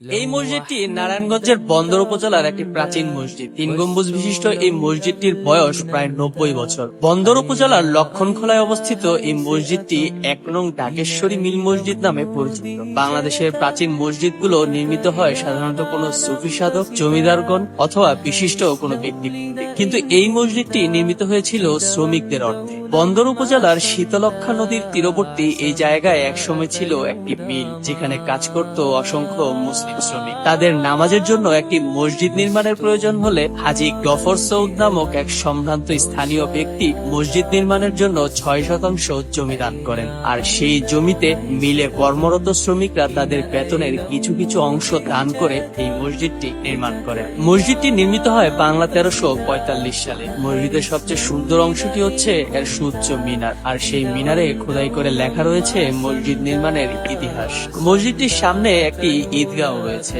এই মসজিদটি নারায়ণগঞ্জের বন্দর উপজেলার একটি প্রাচীন মসজিদ। তিন গম্বুজ বিশিষ্ট এই মসজিদটির বয়স প্রায় নব্বই বছর। বন্দর উপজেলার লক্ষণখোলায় অবস্থিত এই মসজিদটি এক নং ডাকেশ্বরী মিল মসজিদ নামে পরিচিত। বাংলাদেশের প্রাচীন মসজিদগুলো নির্মিত হয় সাধারণত কোনো সুফি সাধক, জমিদারগণ অথবা বিশিষ্ট কোনো ব্যক্তি। কিন্তু এই মসজিদটি নির্মিত হয়েছিল শ্রমিকদের অর্থে। বন্দর উপজেলার শীতলক্ষা নদীর তীরবর্তী এই জায়গায় একসময় ছিল একটি মিল, যেখানে কাজ করত অসংখ্য মুসলিম শ্রমিক। তাদের নামাজের জন্য একটি মসজিদ নির্মাণের প্রয়োজন হলে হাজি গফর সৌদ নামক এক সম্ভ্রান্ত স্থানীয় ব্যক্তি মসজিদ নির্মাণের জন্য ছয় শতাংশ জমি দান করেন। আর সেই জমিতে মিলে কর্মরত শ্রমিকরা তাদের বেতনের কিছু কিছু অংশ দান করে এই মসজিদটি নির্মাণ করেন। মসজিদটি নির্মিত হয় বাংলা তেরোশো পঁয়তাল্লিশ সালে। মসজিদের সবচেয়ে সুন্দর অংশটি হচ্ছে এর সুউচ্চ মিনার। আর সেই মিনারে খোদাই করে লেখা রয়েছে মসজিদ নির্মাণের ইতিহাস। মসজিদটির সামনে একটি ঈদগাহ রয়েছে